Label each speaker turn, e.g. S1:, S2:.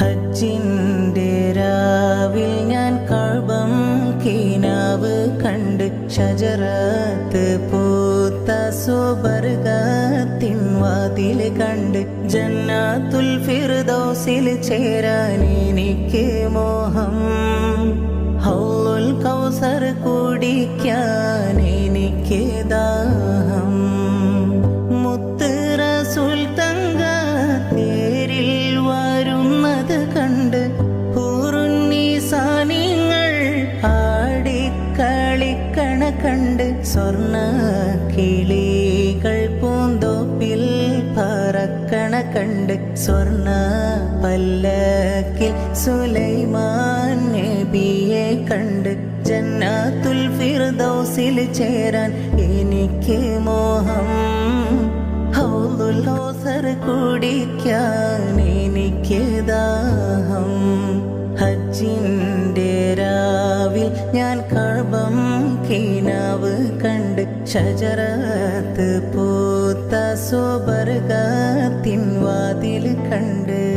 S1: ഹജ്ജിന്റെ രാവിൽ ഞാൻ കഴബം കീനാവ് കണ്ട് ഷജറത്ത് പൂത്ത സുബർഗത്തിൻ വാതിൽ കണ്ട് ജന്നാത്തുൽ ഫിർദൗസിൽ ചേരാൻ എനിക്ക് മോഹം. ഹൗലുൽ കൗസർ കുടിക്കാൻ കണ്ട് സ്വർണ കിളികൾ പൂന്തോപ്പിൽ പറക്കണ കണ്ട് സ്വർണ പല്ലക്കിൽ സുലൈമാൻ നബിയെ കണ്ട് ജന്നാത്തുൽ ഫിർദൗസിൽ ചേരാൻ എനിക്ക് മോഹം. ഹൗദുൽസർ കുടിക്കാൻ എനിക്ക് ദാഹം. ഹജ്ജിന്റെ രാവിൽ ഞാൻ കഴബം കീനാവ് കണ്ട് ഷജറത്ത് പൂത്ത സോബർഗത്തിൻ വാതിൽ കണ്ട്